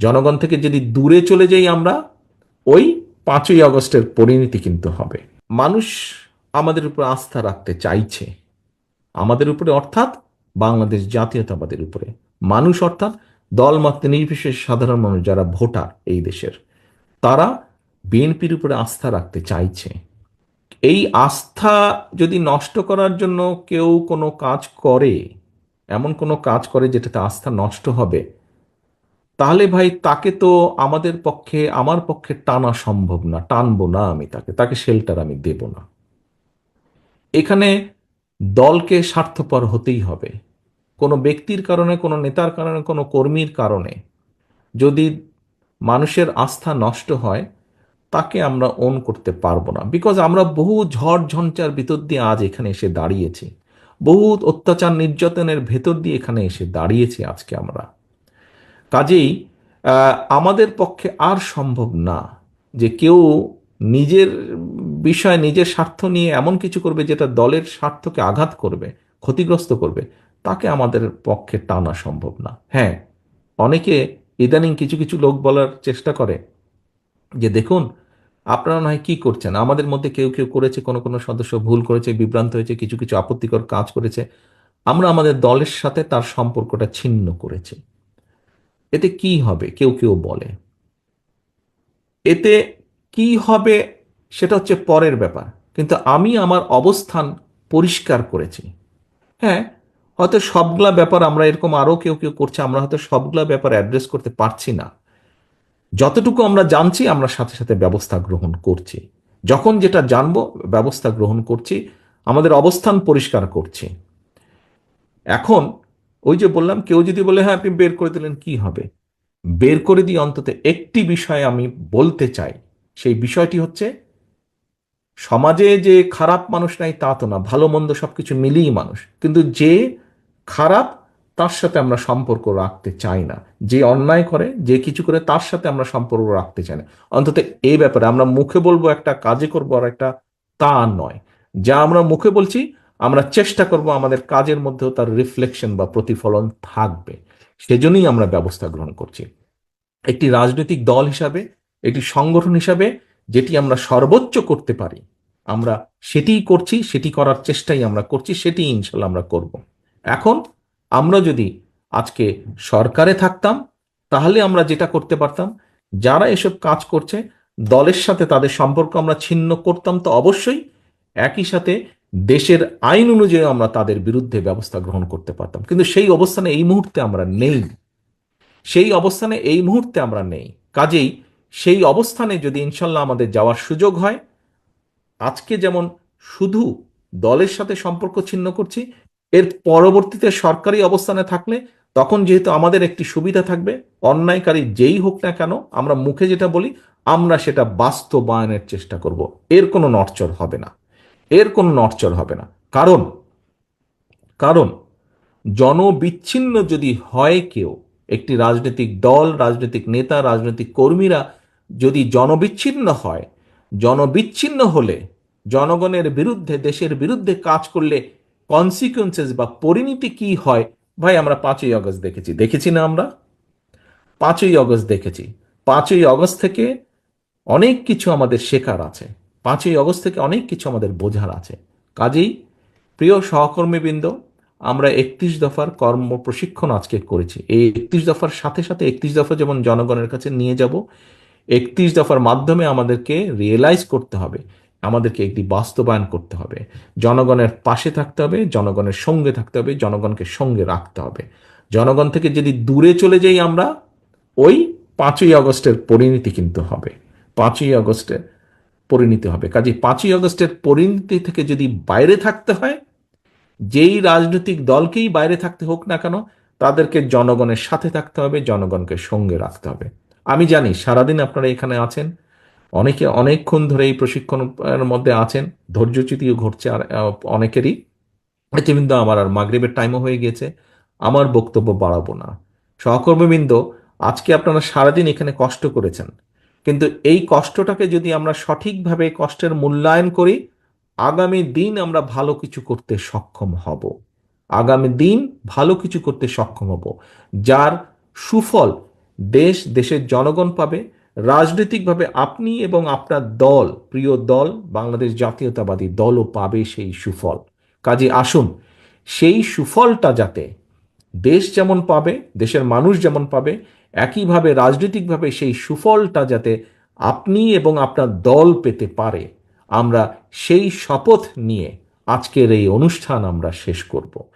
জনগণ থেকে যদি দূরে চলে যাই আমরা, ওই পাঁচই আগস্টের পরিণতি কিন্তু হবে। মানুষ আমাদের উপর আস্থা রাখতে চাইছে। আমাদের উপরে, অর্থাৎ বাংলাদেশ জাতীয়তাবাদের উপরে। মানুষ, অর্থাৎ দলমত নির্বিশেষ সাধারণ মানুষ যারা ভোটার এই দেশের, তারা বিএনপির উপরে আস্থা রাখতে চাইছে। এই আস্থা যদি নষ্ট করার জন্য কেউ কোনো কাজ করে, এমন কোনো কাজ করে যেটাতে আস্থা নষ্ট হবে তাহলে ভাই তাকে তো আমাদের পক্ষে, আমার পক্ষে টানা সম্ভব না, টানবো না আমি তাকে তাকে শেল্টার আমি দেব না। এখানে দলকে স্বার্থপর হতেই হবে। কোনো ব্যক্তির কারণে, কোনো নেতার কারণে, কোনো কর্মীর কারণে যদি মানুষের আস্থা নষ্ট হয়, তাকে আমরা ওন করতে পারব না। বিকজ আমরা বহু ঝড় ঝঞ্চার ভিতর দিয়ে আজ এখানে এসে দাঁড়িয়েছি। বহু অত্যাচার, নির্যাতনের ভেতর দিয়ে এখানে এসে দাঁড়িয়েছি আজকে আমরা। কাজেই আমাদের পক্ষে আর সম্ভব না যে কেউ নিজের বিষয়, নিজের স্বার্থ নিয়ে এমন কিছু করবে যেটা দলের স্বার্থকে আঘাত করবে, ক্ষতিগ্রস্ত করবে। তাকে আমাদের পক্ষে টানা সম্ভব না। হ্যাঁ অনেকে ইদানিং কিছু কিছু লোক বলার চেষ্টা করে যে, দেখুন, আপনারা নয় কি করছেন? আমাদের মধ্যে কেউ কেউ করেছে, কোনো কোনো সদস্য ভুল করেছে, বিভ্রান্ত হয়েছে, কিছু কিছু আপত্তিকর কাজ করেছে। আমরা আমাদের দলের সাথে তার সম্পর্কটা ছিন্ন করেছি। এতে কি হবে? কেউ কেউ বলে। এতে কি হবে সেটা হচ্ছে পরের ব্যাপার। কিন্তু আমি আমার অবস্থান পরিষ্কার করেছি। হ্যাঁ হয়তো সবগুলা ব্যাপার আমরা এরকম আরও কেউ কেউ করছে, আমরা হয়তো সবগুলা ব্যাপার অ্যাড্রেস করতে পারছি না। যতটুকু আমরা জানছি, আমরা সাথে সাথে ব্যবস্থা গ্রহণ করছি। যখন যেটা জানব, ব্যবস্থা গ্রহণ করছি, আমাদের অবস্থান পরিষ্কার করছি। এখন ওই যে বললাম, কেউ যদি বলে হ্যাঁ আপনি বের করে দিলেন, কি হবে? বের করে দিয়ে অন্তত একটি বিষয় আমি বলতে চাই। সেই বিষয়টি হচ্ছে, সমাজে যে খারাপ মানুষ নাই তা তো না, ভালো মন্দ সব কিছু মিলিয়েই মানুষ। কিন্তু যে খারাপ, তার সাথে আমরা সম্পর্ক রাখতে চাই না। যে অন্যায় করে, যে কিছু করে, তার সাথে আমরা সম্পর্ক রাখতে চাই না। অন্তত এই ব্যাপারে আমরা মুখে বলব, একটা কাজে করব, আর একটা তা নয়। যা আমরা মুখে বলছি আমরা চেষ্টা করব আমাদের কাজের মধ্যেও তার রিফ্লেকশন বা প্রতিফলন থাকবে। সেজন্যই আমরা ব্যবস্থা গ্রহণ করছি। একটি রাজনৈতিক দল হিসাবে, একটি সংগঠন হিসাবে যেটি আমরা সর্বোচ্চ করতে পারি, আমরা সেটিই করছি, সেটি করার চেষ্টাই আমরা করছি, সেটি ইনশাল্লাহ আমরা করব। এখন আমরা যদি আজকে সরকারে থাকতাম, তাহলে আমরা যেটা করতে পারতাম, যারা এসব কাজ করছে, দলের সাথে তাদের সম্পর্ক আমরা ছিন্ন করতাম তো অবশ্যই একই সাথে দেশের আইন অনুযায়ী আমরা তাদের বিরুদ্ধে ব্যবস্থা গ্রহণ করতে পারতাম। কিন্তু সেই অবস্থানে এই মুহূর্তে আমরা নেই। সেই অবস্থানে এই মুহূর্তে আমরা নেই। কাজেই সেই অবস্থানে যদি ইনশাল্লাহ আমাদের যাওয়ার সুযোগ হয়, আজকে যেমন শুধু দলের সাথে সম্পর্ক ছিন্ন করছি, এর পরবর্তীতে সরকারি অবস্থানে থাকলে তখন যেহেতু আমাদের একটি সুবিধা থাকবে, অন্যায়কারী যেই হোক না কেন, আমরা মুখে যেটা বলি, আমরা সেটা বাস্তবায়নের চেষ্টা করব। এর কোনো নড়চড় হবে না। এর কোনো নড়চড় হবে না। কারণ কারণ, জনবিচ্ছিন্ন যদি হয় কেউ, একটি রাজনৈতিক দল, রাজনৈতিক নেতা, রাজনৈতিক কর্মীরা যদি জনবিচ্ছিন্ন হয়, জনবিচ্ছিন্ন হলে জনগণের বিরুদ্ধে, দেশের বিরুদ্ধে কাজ করলে কনসিকুয়েন্সেস বা পরিণতি কি হয়? ভাই, আমরা পাঁচই আগস্ট দেখেছি। দেখেছি না আমরা? পাঁচই আগস্ট দেখেছি। পাঁচই অগস্ট থেকে অনেক কিছু আমাদের শেখার আছে। পাঁচই অগস্ট থেকে অনেক কিছু আমাদের বোঝার আছে। কাজেই, প্রিয় সহকর্মীবৃন্দ, আমরা একত্রিশ দফার কর্ম প্রশিক্ষণ আজকে করেছি। এই একত্রিশ দফার সাথে সাথে একত্রিশ দফা যেমন জনগণের কাছে নিয়ে যাব, একত্রিশ দফার মাধ্যমে আমাদেরকে রিয়েলাইজ করতে হবে, আমাদেরকে একটি বাস্তবায়ন করতে হবে। জনগণের পাশে থাকতে হবে, জনগণের সঙ্গে থাকতে হবে, জনগণকে সঙ্গে রাখতে হবে। জনগণ থেকে যদি দূরে চলে যাই আমরা, ওই পাঁচই আগস্টের পরিণতি কিন্তু হবে। পাঁচই আগস্টের পরিণতি হবে। কাজে পাঁচই আগস্টের পরিণতি থেকে যদি বাইরে থাকতে হয়, যেই রাজনৈতিক দলকেই বাইরে থাকতে হোক না কেন, তাদেরকে জনগণের সাথে থাকতে হবে, জনগণকে সঙ্গে রাখতে হবে। আমি জানি সারাদিন আপনারা এখানে আছেন, অনেকে অনেকক্ষণ ধরে এই প্রশিক্ষণের মধ্যে আছেন ধৈর্যচ্যুতিও ঘটছে আর অনেকেরই। ইতিমধ্যে আমার আর মাগরিবের টাইমও হয়ে গিয়েছে, আমার বক্তব্য বাড়াবো না। সহকর্মীবৃন্দ, আজকে আপনারা সারাদিন এখানে কষ্ট করেছেন। কিন্তু এই কষ্টটাকে যদি আমরা সঠিকভাবে কষ্টের মূল্যায়ন করি, আগামী দিন আমরা ভালো কিছু করতে সক্ষম হব। আগামী দিন ভালো কিছু করতে সক্ষম হব, যার সুফল দেশ, দেশের জনগণ পাবে। রাজনৈতিকভাবে আপনি এবং আপনার দল, প্রিয় দল, বাংলাদেশ জাতীয়তাবাদী দলও পাবে সেই সুফল। কাজে আসুন, সেই সুফলটা যাতে দেশ যেমন পাবে, দেশের মানুষ যেমন পাবে একইভাবে রাজনৈতিকভাবে সেই সুফলটা যাতে আপনি এবং আপনার দল পেতে পারে। আমরা সেই শপথ নিয়ে আজকের এই অনুষ্ঠান আমরা শেষ করব।